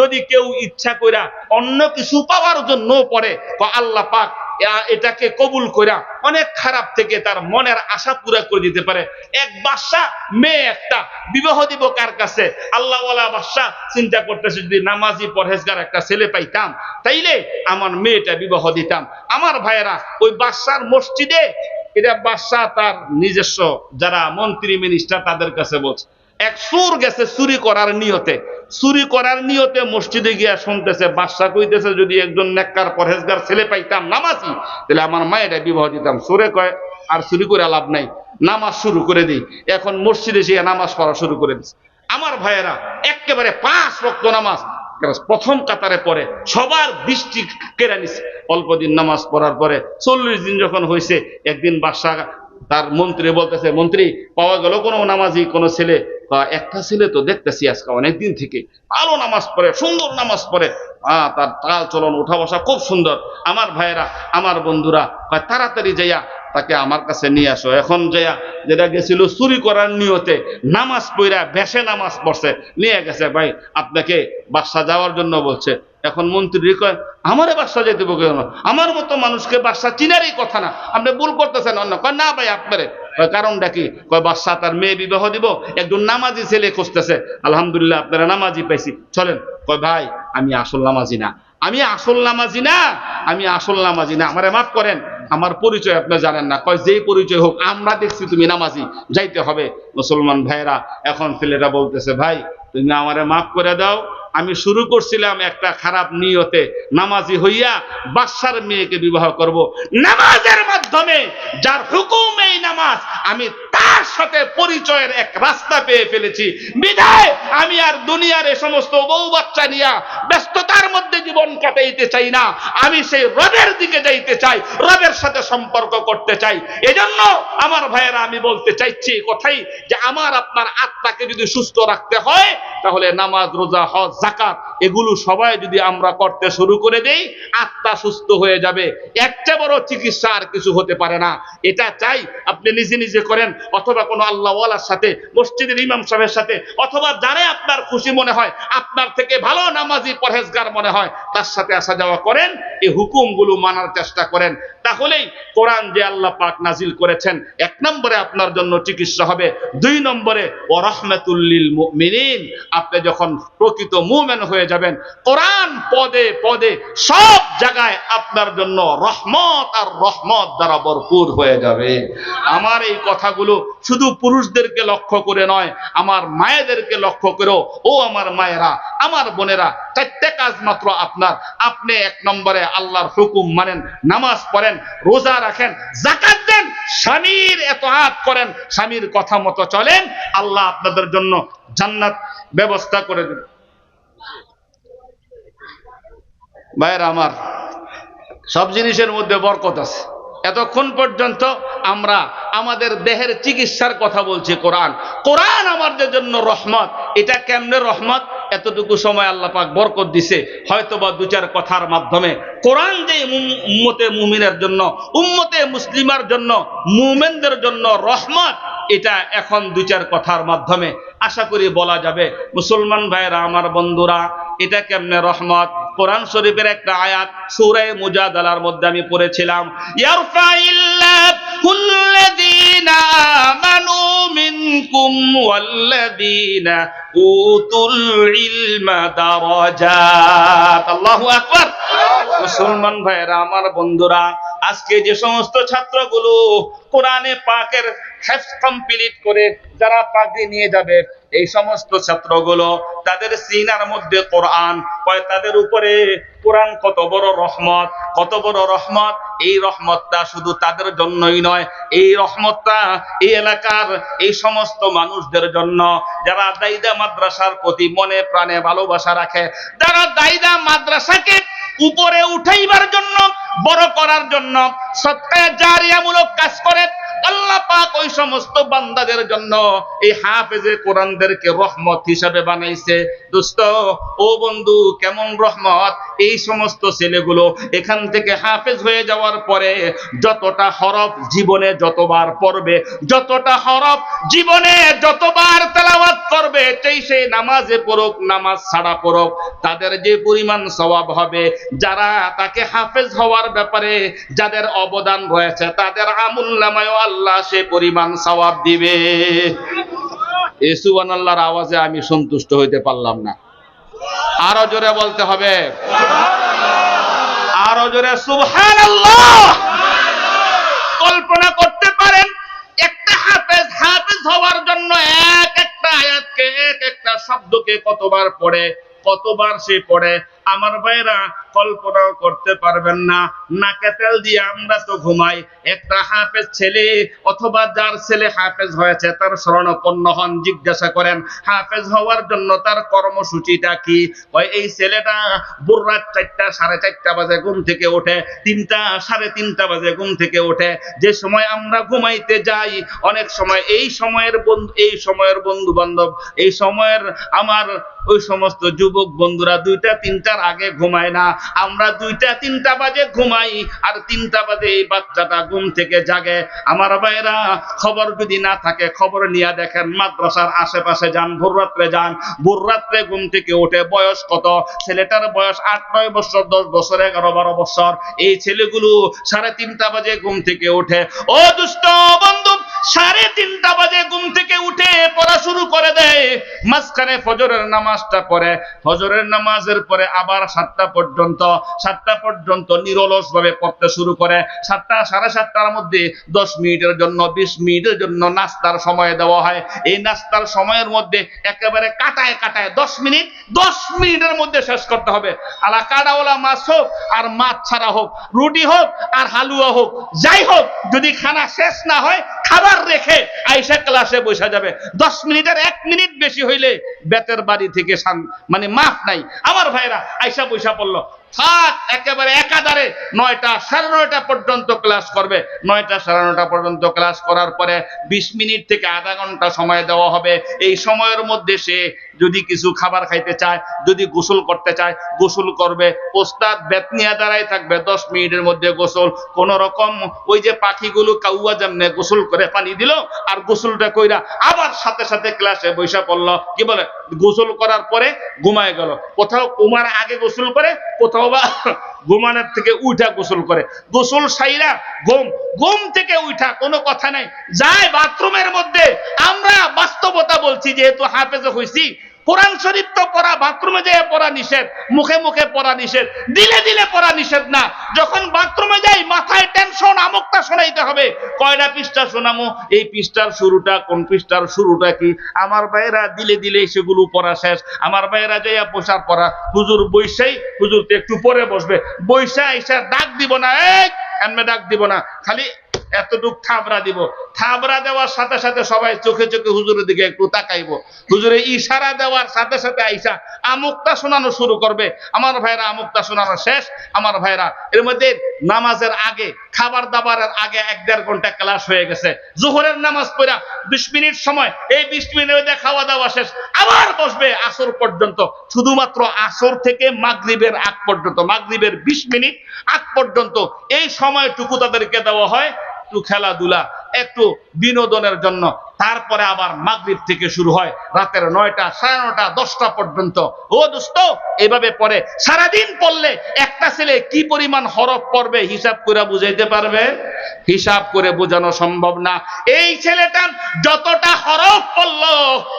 যদি কেউ ইচ্ছা কইরা অন্য কিছু পাওয়ার জন্য পড়ে আল্লাহ পাক এটাকে কবুল কইরা অনেক খারাপ থেকে তার মনের আশা পুরা করে দিতে পারে। এক বাদশা মেয়ে একটা, বিবাহ দিব কার কাছে? আল্লাহওয়ালা বাদশা চিন্তা করতেছে, যদি নামাজি পরহেজগার একটা ছেলে পাইতাম, তাইলে আমার মেয়েটা বিবাহ দিতাম। আমার ভাইয়েরা, ওই বাদশার মসজিদে, এটা বাদশাহ তার নিজস্ব, যারা মন্ত্রী মিনিস্টার তাদের কাছে বলছে। এক সুর গেছে চুরি করার নিয়তে। চুরি করার নিয়তে মসজিদে গিয়া শুনতেছে, বাদশা কইতেছে, যদি একজন নেককার পরহেজগার ছেলে পাইতাম নামাজি, তাহলে আমার মায়েরা বিবাহ দিতাম। সুরে কয়, আর চুরি করে লাভ নাই, নামাজ শুরু করে দিই। এখন মসজিদে সে নামাজ পড়া শুরু করে দিচ্ছে আমার ভাইয়েরা একেবারে পাঁচ রক্ত নামাজ প্রথম কাতারে পরে সবার দৃষ্টি কেড়ে নিছে। অল্প দিন নামাজ পড়ার পরে চল্লিশ দিন যখন হয়েছে একদিন বাদশাহ তার মন্ত্রী বলতেছে, মন্ত্রী, পাওয়া গেল কোনো নামাজি, কোনো ছেলে একটা ছেলে তো দেখতেছি আজকে অনেকদিন থেকে। ভালো নামাজ পড়ে, সুন্দর নামাজ পড়ে। তার তাল চলন, উঠা বসা খুব সুন্দর। আমার ভাইয়েরা, আমার বন্ধুরা তাড়াতাড়ি যাইয়া তাকে আমার কাছে নিয়ে আসো। এখন যাইয়া যেটা গেছিল চুরি করার নিয়তে নামাজ পইরা বেশে নামাজ পড়ছে, নিয়ে গেছে, ভাই, আপনাকে বাসা যাওয়ার জন্য বলছে। এখন মন্ত্রী কয়, আমারে বাসা যেতে কেন? আমার মতো মানুষকে বাসা চিনারই কথা না। আপনি ভুল করতেছেন অন্য। কয়, না ভাই, আপনারে কারণটা কি? কয়, বাদশাহ তার মেয়ে বিবাহ দিব, একজন নামাজি ছেলে খুঁজতেছে। আলহামদুলিল্লাহ, আপনারা নামাজি পাইছি। চলেন, কয়, ভাই, আমি আসল নামাজি না। আমি আসল নামাজি না, আমি আসল নামাজি না। আমারে মাফ করেন, আমার পরিচয় আপনি জানেন না। কয়, যেই পরিচয় হোক, আমরা দেখছি তুমি নামাজি, যাইতে হবে। মুসলমান ভাইয়েরা, এখন ছেলেরা বলতেছে, ভাই, তুমি আমারে মাফ করে দাও আমি শুরু করছিলাম একটা খারাপ নিয়তে। নামাজি হইয়া বাদশার মেয়েকে বিবাহ করব। নামাজের মাধ্যমে যার হুকুম এই নামাজ, আমি তার সাথে পরিচয়ের এক রাস্তা পেয়ে ফেলেছি। বিধায় আমি আর দুনিয়ার এ সমস্ত বউ বাচ্চা নিয়া ব্যস্ততার মধ্যে জীবন কাটাইতে চাই না। আমি সেই রবের দিকে যাইতে চাই, রবের সাথে সম্পর্ক করতে চাই। এজন্য আমার ভাইয়েরা, আমি বলতে চাইছি কথাই যে, আমার, আপনার আত্মাকে যদি সুস্থ রাখতে হয় তাহলে নামাজ, রোজা, হজ জাকাত এগুলো সবাই যদি আমরা করতে শুরু করে দেই, আত্মা সুস্থ হয়ে যাবে। একটা বড় চিকিৎসা আর কিছু হতে পারে না। এটা চাই, আপনি নিজে নিজে করেন, অথবা কোনো আল্লাহওয়ালার সাথে, মসজিদের ইমাম সাহেবের সাথে, অথবা যারে আপনার খুশি মনে হয়, আপনার থেকে ভালো নামাজি পরহেজগার মনে হয়, তার সাথে আসা যাওয়া করেন, এই হুকুমগুলো মানার চেষ্টা করেন। তাহলেই কোরআন যে আল্লাহ পাক নাজিল করেছেন, এক নম্বরে আপনার জন্য চিকিৎসা হবে, দুই নম্বরে ও রহমতুল্লিল মুমিনিন, আপনি যখন প্রকৃত মুমেন হয়ে যাবেন, কোরআন পদে পদে সব জায়গায় আপনার জন্য রহমত আর রহমত দ্বারা ভরপুর হয়ে যাবে। আমার এই কথাগুলো শুধু পুরুষদেরকে লক্ষ্য করে নয়, আমার মায়েদেরকে লক্ষ্য করেও, ও আমার মায়েরা, আমার বোনেরা, চারটে কাজ মাত্র আপনার। আপনি এক নম্বরে আল্লাহর হুকুম মানেন, নামাজ পড়েন রোজা রাখেন জাকাত দেন, স্বামীর এত হাত করেন, স্বামীর কথা মতো চলেন, আল্লাহ আপনাদের জন্য জান্নাত ব্যবস্থা করে দেবেন ভাইয়ের আমার, সব জিনিসের মধ্যে বরকত আছে। এতক্ষণ পর্যন্ত আমরা আমাদের দেহের চিকিৎসার কথা বলছি কোরআন। কোরআন আমাদের জন্য রহমত। এটা কেমনে রহমত? এতটুকু সময় আল্লাহ পাক বরকত দিছে হয়তো বা দু চার কথার মাধ্যমে। কোরআন যে উম্মতে মুমিনের জন্য, উম্মতে মুসলিমার জন্য, মুমেনদের জন্য রহমত, এটা এখন দু চার কথার মাধ্যমে আশা করি বলা যাবে। মুসলমান ভাইয়েরা, আমার বন্ধুরা, এটা কেমনে রহমত? কোরআন শরীফের একটা আয়াত, সূরা মুজাদালার মধ্যে আমি পড়েছিলাম ইয়ারফাইল্লাহুল্লাযীনা আমানু মিনকুম ওয়াল্লাযীনা উতুল ইলমা দারাজাত। আল্লাহু আকবার। মুসলমান ভাইয়েরা, আমার বন্ধুরা, আজকে যে সমস্ত ছাত্রগুলো কোরআনে পাকের হেফ কমপ্লিট করে যারা পাগড়ি নিয়ে যাবে, এই সমস্ত ছাত্রগুলো, তাদের সিনার মধ্যে কোরআন তাদের উপরে কোরআন কত বড় রহমত, কত বড় রহমত। এই রহমতটা শুধু তাদের জন্যই নয়, এই রহমতটা এই এলাকার এই সমস্ত মানুষদের জন্য। যারা দাইদা মাদ্রাসার প্রতি মনে প্রাণে ভালোবাসা রাখে যারা দাইদা মাদ্রাসাকে উপরে উঠাইবার জন্য, বড় করার জন্য সৎকার জারিয়ামূলক কাজ করে। আল্লাহ পাক ওই সমস্ত বান্দাদের জন্য এই হাফেজে কোরআনদেরকে রহমত হিসাবে বানাইছে। দোস্ত, ও বন্ধু, কেমন রহমত? এই সমস্ত ছেলেগুলো এখান থেকে হাফেজ হয়ে যাওয়ার পরে যতটা হরফ জীবনে যতবার পড়বে, যতটা হরফ জীবনে যতবার তেলাওয়াত করবে, সেই সেই নামাজে পড়ুক, নামাজ ছাড়া পড়ুক, তাদের যে পরিমাণ সওয়াব হবে, যারা তাকে হাফেজ হওয়ার ব্যাপারে যাদের অবদান রয়েছে, তাদের আমুল নামায় আল্লাহ সে পরিমাণ সওয়াব দিবে। এই সুবহানাল্লাহর আওয়াজে আমি সন্তুষ্ট হইতে পারলাম না। আরও জোরে বলতে হবে। আরও জোরে সুবহান কল্পনা করতে পারেন, একটা হাফেজ হাফেজ হওয়ার জন্য এক একটা আয়াতকে, এক একটা শব্দকে কতবার পড়ে, কতবার সে পড়ে আমার ভাইরা কল্পনাও করতে পারবেন না। নাকে তেল দিয়ে আমরা তো ঘুমাই। একটা হাফেজ ছেলে অথবা যার ছেলে হাফেজ হয়েছে, তার শরণাপন্ন হন, জিজ্ঞাসা করেন, হাফেজ হওয়ার জন্য তার কর্মসূচিটা কি? এই ছেলেটা ভোর চারটা, সাড়ে চারটা বাজে ঘুম থেকে ওঠে, তিনটা, সাড়ে তিনটা বাজে ঘুম থেকে ওঠে। যে সময় আমরা ঘুমাইতে যাই, অনেক সময় এই সময়ের বন্ধু, এই সময়ের বন্ধু বান্ধব এই সময়ের আমার ওই সমস্ত যুবক বন্ধুরা দুইটা তিনটার আগে ঘুমায় না। আমরা দুইটা, তিনটা বাজে ঘুমাই, আর তিনটা বাজে এই বাচ্চাটা ঘুম থেকে জাগে। আমার ভাইরা খবর যদি না থাকে, খবর নিয়ে দেখেন, মাদ্রাসার আশেপাশে যান, ভোর রাত্রে যান। ভোর রাত্রে ঘুম থেকে ওঠে বয়স কত? ছেলেটার বয়স আট, নয় বছর, দশ বছর, এগারো, বারো বছর। এই ছেলেগুলো সাড়ে তিনটা বাজে ঘুম থেকে ওঠে ও দুষ্ট বন্ধু! সাড়ে তিনটা বাজে ঘুম থেকে উঠে পড়া শুরু করে দেয়। মাঝখানে ফজরের নামাজটা পড়ে। ফজরের নামাজের পরে আবার সাতটা পর্যন্ত সাতটা পর্যন্ত নিরলস ভাবে পড়তে শুরু করে। সাতটা, সাড়ে সাতটার মধ্যে দশ মিনিটের জন্য, বিশ মিনিটের জন্য নাস্তার সময় দেওয়া হয়। এই নাস্তার সময়ের মধ্যে একেবারে কাটায় কাটায় দশ মিনিট, দশ মিনিটের মধ্যে শেষ করতে হবে। আলা কাটাওয়ালা মাছ হোক, আর মাছ ছাড়া হোক, রুটি হোক, আর হালুয়া হোক, যাই হোক, যদি খানা শেষ না হয় খাবার রেখে আইসা ক্লাসে বসা যাবে। দশ মিনিটের এক মিনিট বেশি হইলে বেতের বাড়ি থেকে মানে মাফ নাই। আমার ভাইরা আইসা বৈশা পড়ল। থাক একেবারে একাধারে নয়টা সাড়ে নয়টা পর্যন্ত ক্লাস করবে। নয়টা সাড়ে নয়টা পর্যন্ত ক্লাস করার পরে বিশ মিনিট থেকে আধা ঘণ্টা সময় দেওয়া হবে। এই সময়ের মধ্যে সে যদি কিছু খাবার খাইতে চায়, যদি গোসল করতে চায়, গোসল করবে। ওস্তাদ বেত নিয়ে দাঁড়াই থাকবে, দশ মিনিটের মধ্যে গোসল। কোন রকম ওই যে পাখিগুলো কাউয়া যেমনে গোসল করে পানি দিল আর গোসলটা কইরা আবার সাথে সাথে ক্লাসে বৈশা পড়ল। কি বলে? গোসল করার পরে ঘুমায় গেল। কোথাও ঘুমার আগে গোসল করে, কোথাও বা ঘুমানোর থেকে উঠা গোসল করে। গোসল সাইরা ঘুম। ঘুম থেকে উঠা কোনো কথা নাই। যায় বাথরুমের মধ্যে, আমরা বাস্তবতা বলছি, যেহেতু হাফেজ হইছি কোরআন শরীফ তো পড়া, বাথরুমে যেয়ে পড়া নিষেধ, মুখে মুখে পড়া নিষেধ দিলে দিলে পড়া নিষেধ না। যখন বাথরুমে যাই, মাথায় টেনশন আমুকটা শোনাইতে হবে। কয়টা পৃষ্ঠা শোনামো? এই পৃষ্ঠার শুরুটা, কোন পৃষ্ঠার শুরুটা কি? আমার ভাইয়েরা দিলে দিলে সেগুলো পড়া শেষ। আমার ভাইয়েরা যাইয়া পোশাক পড়া। হুজুর বৈশাই, হুজুর তো একটু পরে বসবে। বৈশা এসে ডাক দিব না এক এমনি ডাক দিব না। খালি এতটুক থাবরা দিব। থাবরা দেওয়ার সাথে সাথে সবাই চোখে চোখে হুজুরের দিকে একটু তাকাইবো। হুজুরে ইশারা দেওয়ার সাথে সাথে আইসা আমুকটা শোনানো শুরু করবে। আমার ভাইরা আমুকটা শোনানো শেষ। আমার ভাইরা, এর মধ্যে নামাজের আগে খাবার দাবারের আগে এক দেড় ঘণ্টা ক্লাস হয়ে গেছে। জোহরের নামাজ পড়া বিশ মিনিট সময়, এই বিশ মিনিটের মধ্যে খাওয়া দাওয়া শেষ। আবার বসবে আসর পর্যন্ত। শুধুমাত্র আসর থেকে মাগরিবের আগ পর্যন্ত, মাগরিবের বিশ মিনিট আগ পর্যন্ত। এই সময়টুকু তাদেরকে দেওয়া হয় একটু খেলাধুলা একটু বিনোদনের জন্য তারপরে আবার মাগরিব থেকে শুরু হয় রাতের নয়টা, সাড়ে নয়টা, দশটা পর্যন্ত। ও দোস্ত, এভাবে পরে সারাদিন পড়লে একটা ছেলে কি পরিমাণ হরফ পড়বে হিসাব করে বুঝাইতে পারবে? হিসাব করে বোঝানো সম্ভব না। এই ছেলেটা যতটা হরফ পড়ল,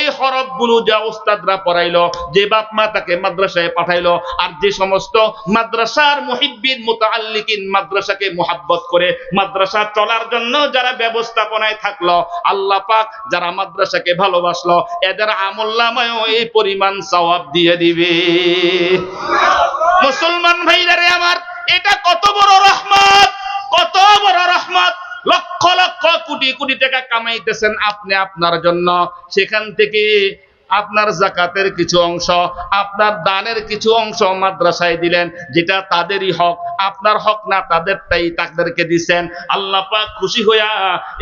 এই হরফগুলো যা উস্তাদরা পড়াইলো, যে বাপ মা তাকে মাদ্রাসায় পাঠাইলো, আর যে সমস্ত মাদ্রাসার মুহিব্বিন, মুতাআল্লিকিন মাদ্রাসাকে মোহাব্বত করে মাদ্রাসা চলার জন্য যারা ব্যবস্থাপনায় থাকল, আল্লাহ পাক যারা মাদ্রাসাকে ভালোবাসলো, এদের আমল্লামায়ও এই পরিমাণ সওয়াব দিয়ে দিবে। মুসলমান ভাইরা আমার, এটা কত বড় রহমত, কত বড় রহমত। লক্ষ লক্ষ কোটি কোটি টাকা কামাইতেছেন আপনি আপনার জন্য। সেখান থেকে আপনার জাকাতের কিছু অংশ, আপনার দানের কিছু অংশ মাদ্রাসায় দিলেন, যেটা তাদেরই হক, আপনার হক না তাদের তাই তাদেরকে দিছেন আল্লাহ পাক খুশি হইয়া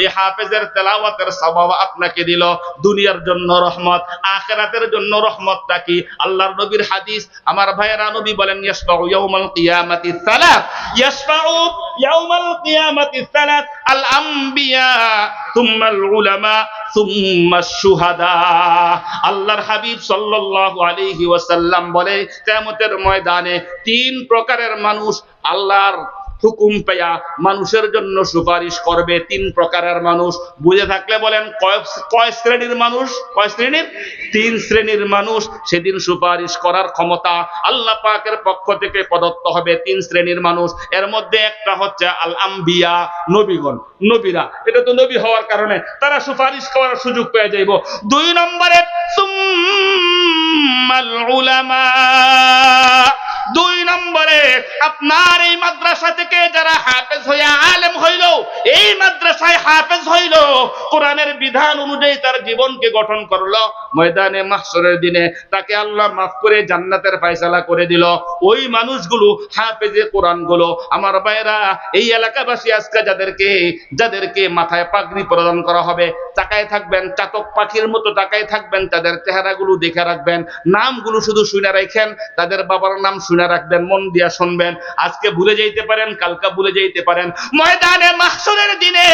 এই হাফেজের তেলাওয়াতের সবাব আপনাকে দিল। দুনিয়ার জন্য রহমত, আখেরাতের জন্য রহমতটা কি? আল্লাহর নবীর হাদিস, আমার ভাইয়েরা নবী বলেন ইয়াসফাউ ইয়াউমাল কিয়ামাতি সালাত। ইয়াসফাউ ইয়াউমাল কিয়ামাতি সালাত আল আম্বিয়া তুম্মাল উলামা তুম্মাশ সুহাদা। আল্লাহর হাবিব সাল্লাল্লাহু আলাইহি ওয়াসাল্লাম বলে, কিয়ামতের ময়দানে তিন প্রকারের মানুষ আল্লাহর হুকুম পেয়া মানুষের জন্য সুপারিশ করবে তিন প্রকারের মানুষ। বুঝে থাকলে বলেন, কয় শ্রেণির মানুষ? কয় শ্রেণির? তিন শ্রেণির মানুষ সেদিন সুপারিশ করার ক্ষমতা আল্লাহ পাকের পক্ষ থেকে প্রদত্ত হবে তিন শ্রেণির মানুষ। এর মধ্যে একটা হচ্ছে আল আম্বিয়া নবীগণ, নবীরা। এটা তো নবী হওয়ার কারণে তারা সুপারিশ করার সুযোগ পেয়ে যাইব। দুই নম্বরে দুই নম্বরে, আপনার এই মাদ্রাসা থেকে যারা হাফেজ হইয়া আলেম হইল, এই মাদ্রাসায় হাফেজ হইল কোরআনের বিধান অনুযায়ী তার জীবনকে গঠন করল। ময়দানে মাহসরের দিনে তাকে আল্লাহ মাফ করে জান্নাতের ফয়সালা করে দিল। ওই মানুষগুলো হাফেজে কোরআনগুলো আমার ভাইরা এই এলাকাবাসী আজকে যাদেরকে যাদেরকে মাথায় পাগড়ি প্রদান করা হবে, তাকায় থাকবেন, চাতক পাখির মতো তাকায় থাকবেন, তাদের চেহারাগুলো দেখে রাখবেন, নামগুলো শুধু শুনে রাখেন, তাদের বাবার নাম শুনে রাখবেন, মন দিয়া শুনবেন। আজকে ভুলে যাইতে পারেন, কালকা ভুলে যাইতে পারেন। ময়দানে মাহসুরের দিনে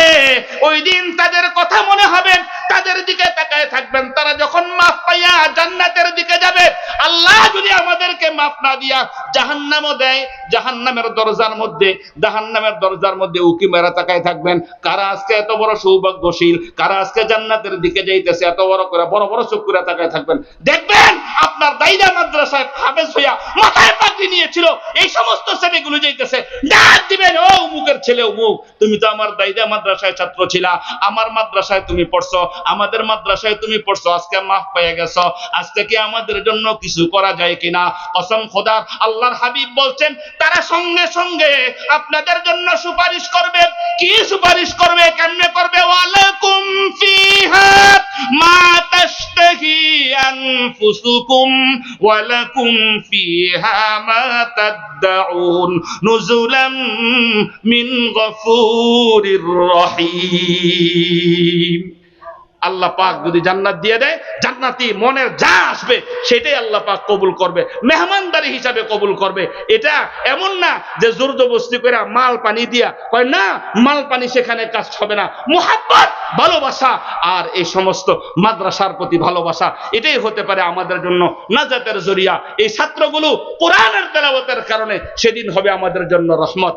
ওই দিন তাদের কথা মনে হবে, তাদের দিকে তাকায় থাকবেন। তারা যখন মাফ পাইয়া জান্নাতের দিকে যাবে, আল্লাহ যদি আমাদেরকে মাফ না দিয়া জাহান্নামও দেয়, জাহান্নামের দরজার মধ্যে, জাহান্নামের দরজার মধ্যে উকি মেরা তাকায় থাকবেন। কারা আজকে এত বড় সৌভাগ্যশীল, কারা আজকে জান্নাতের দিকে যাইতেছে, এত বড় করে, বড় বড় চোখ করে তাকায় থাকবেন। দেখবেন, আপনার দাইদা মাদ্রাসায় হাফেজ হইয়া মাথায় পাগড়ি নিয়েছিল, এই সমস্ত ছেলেগুলো যাইতেছে। ডাক দিবেন, ও উমুকের ছেলে উমুক তুমি তো আমার দাইদা মাদ্রাসায় ছাত্র ছিলা, আমার মাদ্রাসায় তুমি পড়ছো, আমাদের মাদ্রাসায় তুমি পড়ছো, আজকে মাফ পেয়ে গেছো। আজকে কি আমাদের জন্য কিছু করা যায় কিনা? কসম খোদা, আল্লাহর হাবিব বলছেন, তারা সঙ্গে সঙ্গে আপনাদের জন্য সুপারিশ করবে। কি সুপারিশ করবে, কেমনে করবে? ওয়ালাকুম ফিহা মা তাশতাহি আনফুসুকুম ওয়ালাকুম ফিহা মা তাদউন নুজুলাম মিন গফুরির রহিম। আল্লাহ পাক যদি জান্নাত দিয়ে দেয়, জান্নাতি মনের যা আসবে, সেটাই আল্লাহ পাক কবুল করবে, মেহমানদারি হিসাবে কবুল করবে। এটা এমন না যে জোর জবস্তি করে মাল পানি দিয়া কয়, না, মাল পানি সেখানে কাজ হবে না। ভালোবাসা আর এই সমস্ত মাদ্রাসার প্রতি ভালোবাসা, এটাই হতে পারে আমাদের জন্য নাজাতের জরিয়া। এই ছাত্রগুলো কোরআনের তেলাওয়াতের কারণে সেদিন হবে আমাদের জন্য রহমত।